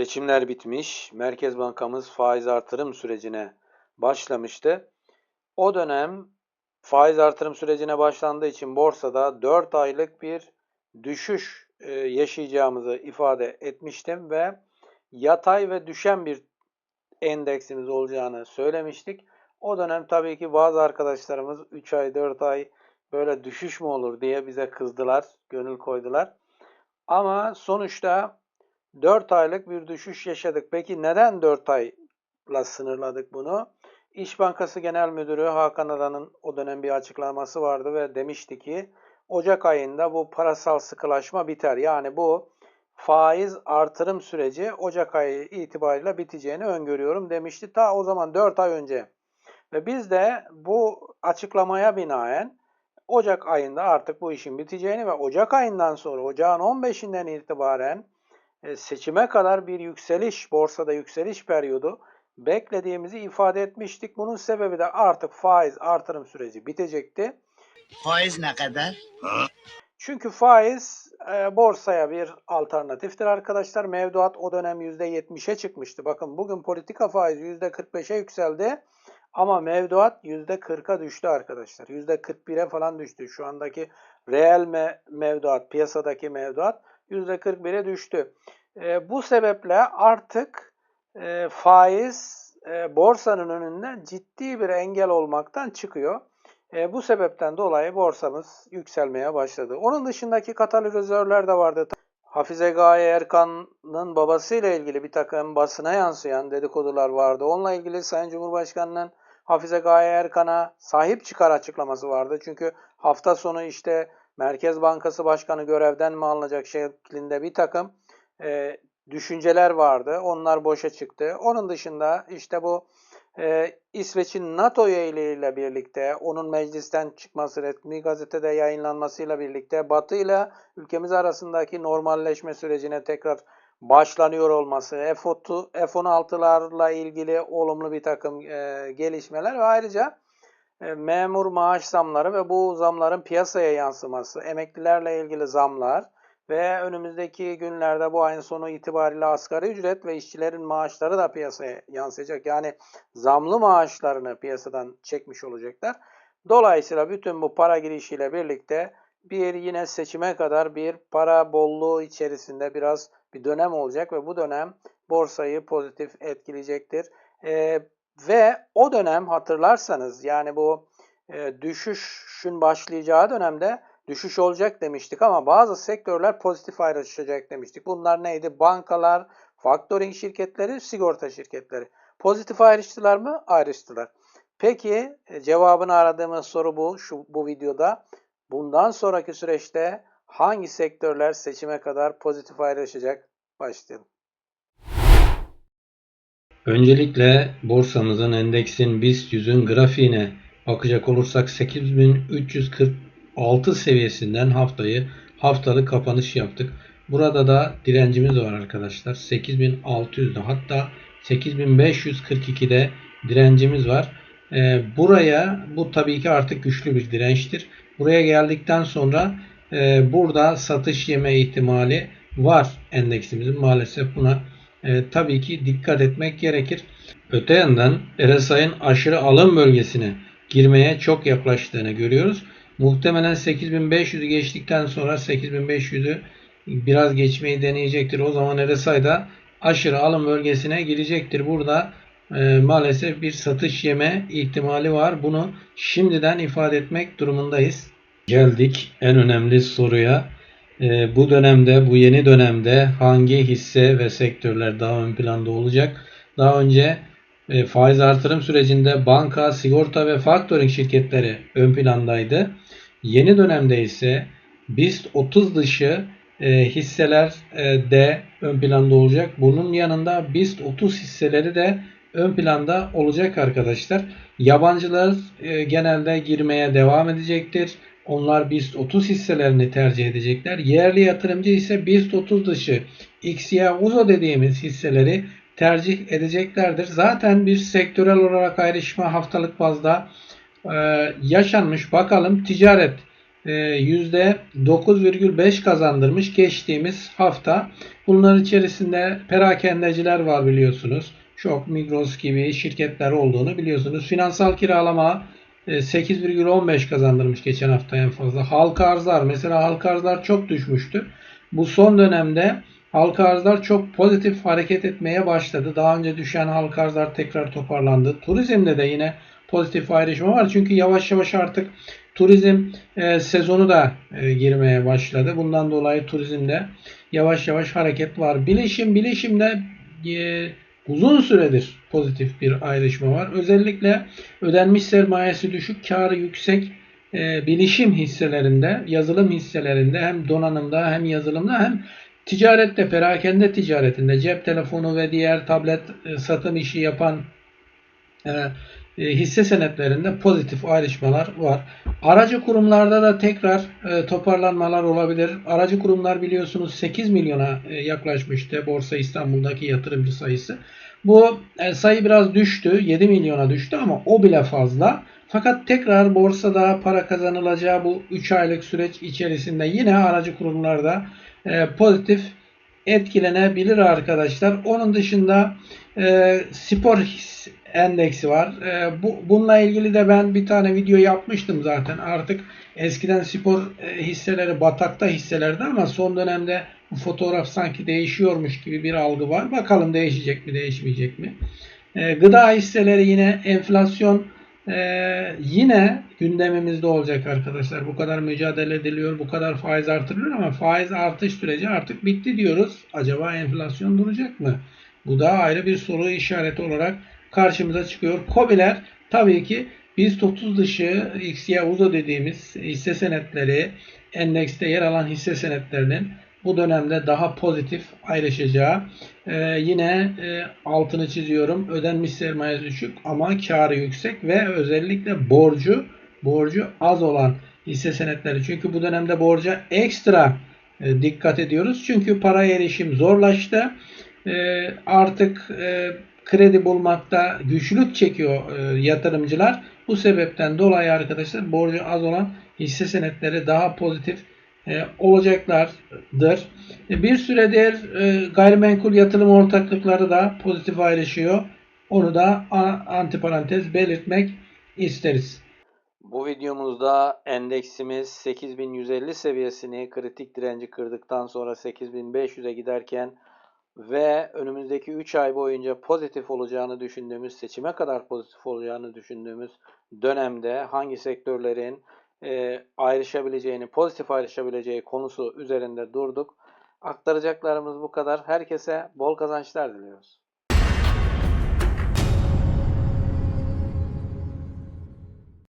Seçimler bitmiş, Merkez Bankamız faiz artırım sürecine başlamıştı. O dönem faiz artırım sürecine başlandığı için borsada 4 aylık bir düşüş e, yaşayacağımızı ifade etmiştim ve yatay ve düşen bir endeksimiz olacağını söylemiştik. O dönem tabii ki bazı arkadaşlarımız 3 ay 4 ay böyle düşüş mü olur diye bize kızdılar, gönül koydular. Ama sonuçta 4 aylık bir düşüş yaşadık. Peki neden 4 ayla sınırladık bunu? İş Bankası Genel Müdürü Hakan Adan'ın o dönem bir açıklaması vardı ve demişti ki Ocak ayında bu parasal sıkılaşma biter. Yani bu faiz artırım süreci Ocak ayı itibariyle biteceğini öngörüyorum demişti. Ta o zaman 4 ay önce. Ve biz de bu açıklamaya binaen Ocak ayında artık bu işin biteceğini ve Ocak ayından sonra Ocağın 15'inden itibaren seçime kadar bir yükseliş, borsada yükseliş periyodu beklediğimizi ifade etmiştik. Bunun sebebi de artık faiz artırım süreci bitecekti. Faiz ne kadar? Çünkü faiz e, borsaya bir alternatiftir arkadaşlar. Mevduat o dönem %70'e çıkmıştı. Bakın bugün politika faizi %45'e yükseldi. Ama mevduat %40'a düştü arkadaşlar. %41'e falan düştü. Şu andaki reel me mevduat, piyasadaki mevduat %41'e düştü. E, bu sebeple artık e, faiz e, borsanın önünde ciddi bir engel olmaktan çıkıyor. E, bu sebepten dolayı borsamız yükselmeye başladı. Onun dışındaki katalizörler de vardı. Hafize Gaye Erkan'ın babasıyla ilgili bir takım basına yansıyan dedikodular vardı. Onunla ilgili Sayın Cumhurbaşkanı'nın Hafize Gaye Erkan'a sahip çıkar açıklaması vardı. Çünkü hafta sonu işte Merkez Bankası Başkanı görevden mi alınacak şeklinde bir takım e, düşünceler vardı. Onlar boşa çıktı. Onun dışında işte bu e, İsveç'in NATO üyeliğiyle birlikte onun meclisten çıkması, resmi gazetede yayınlanmasıyla birlikte Batı ile ülkemiz arasındaki normalleşme sürecine tekrar başlanıyor olması, F-16'larla ilgili olumlu bir takım e, gelişmeler ve ayrıca memur maaş zamları ve bu zamların piyasaya yansıması, emeklilerle ilgili zamlar ve önümüzdeki günlerde bu ayın sonu itibariyle asgari ücret ve işçilerin maaşları da piyasaya yansıyacak. Yani zamlı maaşlarını piyasadan çekmiş olacaklar. Dolayısıyla bütün bu para girişiyle birlikte bir yine seçime kadar bir para bolluğu içerisinde biraz bir dönem olacak ve bu dönem borsayı pozitif etkileyecektir. Ee, ve o dönem hatırlarsanız yani bu e, düşüşün başlayacağı dönemde düşüş olacak demiştik ama bazı sektörler pozitif ayrışacak demiştik. Bunlar neydi? Bankalar, factoring şirketleri, sigorta şirketleri. Pozitif ayrıştılar mı? Ayrıştılar. Peki e, cevabını aradığımız soru bu şu bu videoda. Bundan sonraki süreçte hangi sektörler seçime kadar pozitif ayrışacak? Başlayalım. Öncelikle borsamızın endeksin BIST 100'ün grafiğine bakacak olursak 8346 seviyesinden haftayı haftalık kapanış yaptık. Burada da direncimiz var arkadaşlar. 8600'de hatta 8542'de direncimiz var. Ee, buraya bu tabii ki artık güçlü bir dirençtir. Buraya geldikten sonra e, burada satış yeme ihtimali var endeksimizin. Maalesef buna e, tabii ki dikkat etmek gerekir. Öte yandan RSI'nin aşırı alım bölgesine girmeye çok yaklaştığını görüyoruz. Muhtemelen 8500'ü geçtikten sonra 8500'ü biraz geçmeyi deneyecektir. O zaman RSI'da aşırı alım bölgesine girecektir. Burada e, maalesef bir satış yeme ihtimali var. Bunu şimdiden ifade etmek durumundayız. Geldik en önemli soruya. E, bu dönemde, bu yeni dönemde hangi hisse ve sektörler daha ön planda olacak? Daha önce e, faiz artırım sürecinde banka, sigorta ve factoring şirketleri ön plandaydı. Yeni dönemde ise BIST 30 dışı e, hisseler e, de ön planda olacak. Bunun yanında BIST 30 hisseleri de ön planda olacak arkadaşlar. Yabancılar genelde girmeye devam edecektir. Onlar BIST 30 hisselerini tercih edecekler. Yerli yatırımcı ise BIST 30 dışı XY UZO dediğimiz hisseleri tercih edeceklerdir. Zaten bir sektörel olarak ayrışma haftalık bazda e, yaşanmış. Bakalım ticaret e, %9,5 kazandırmış geçtiğimiz hafta. Bunların içerisinde perakendeciler var biliyorsunuz. Çok Migros gibi şirketler olduğunu biliyorsunuz. Finansal kiralama 8,15 kazandırmış geçen hafta en fazla. Halka arzlar mesela halka arzlar çok düşmüştü. Bu son dönemde halka arzlar çok pozitif hareket etmeye başladı. Daha önce düşen halka arzlar tekrar toparlandı. Turizmde de yine pozitif ayrışma var. Çünkü yavaş yavaş artık turizm e, sezonu da e, girmeye başladı. Bundan dolayı turizmde yavaş yavaş hareket var. Bilişim, bilişimde e, uzun süredir pozitif bir ayrışma var. Özellikle ödenmiş sermayesi düşük, karı yüksek e, bilişim hisselerinde, yazılım hisselerinde hem donanımda hem yazılımda hem ticarette, perakende ticaretinde cep telefonu ve diğer tablet e, satım işi yapan e, hisse senetlerinde pozitif ayrışmalar var. Aracı kurumlarda da tekrar e, toparlanmalar olabilir. Aracı kurumlar biliyorsunuz 8 milyona e, yaklaşmıştı Borsa İstanbul'daki yatırımcı sayısı. Bu e, sayı biraz düştü. 7 milyona düştü ama o bile fazla. Fakat tekrar borsada para kazanılacağı bu 3 aylık süreç içerisinde yine aracı kurumlarda e, pozitif etkilenebilir arkadaşlar. Onun dışında e, spor his- endeksi var. E, bu, bununla ilgili de ben bir tane video yapmıştım zaten. Artık eskiden spor e, hisseleri batakta hisselerdi ama son dönemde bu fotoğraf sanki değişiyormuş gibi bir algı var. Bakalım değişecek mi değişmeyecek mi? E, gıda hisseleri yine enflasyon e, yine gündemimizde olacak arkadaşlar. Bu kadar mücadele ediliyor, bu kadar faiz artırılıyor ama faiz artış süreci artık bitti diyoruz. Acaba enflasyon duracak mı? Bu da ayrı bir soru işareti olarak karşımıza çıkıyor. Kobiler tabii ki BIST 30 dışı XY UZO dediğimiz hisse senetleri endekste yer alan hisse senetlerinin bu dönemde daha pozitif ayrışacağı Ee, yine e, altını çiziyorum ödenmiş sermaye düşük ama karı yüksek ve özellikle borcu borcu az olan hisse senetleri. Çünkü bu dönemde borca ekstra e, dikkat ediyoruz. Çünkü para erişim zorlaştı. E, artık e, kredi bulmakta güçlük çekiyor e, yatırımcılar. Bu sebepten dolayı arkadaşlar borcu az olan hisse senetleri daha pozitif e, olacaklardır. E, bir süredir gayrimenkul yatırım ortaklıkları da pozitif ayrışıyor. Onu da antiparantez belirtmek isteriz. Bu videomuzda endeksimiz 8150 seviyesini kritik direnci kırdıktan sonra 8500'e giderken ve önümüzdeki 3 ay boyunca pozitif olacağını düşündüğümüz, seçime kadar pozitif olacağını düşündüğümüz dönemde hangi sektörlerin e, ayrışabileceğini, pozitif ayrışabileceği konusu üzerinde durduk. Aktaracaklarımız bu kadar. Herkese bol kazançlar diliyoruz.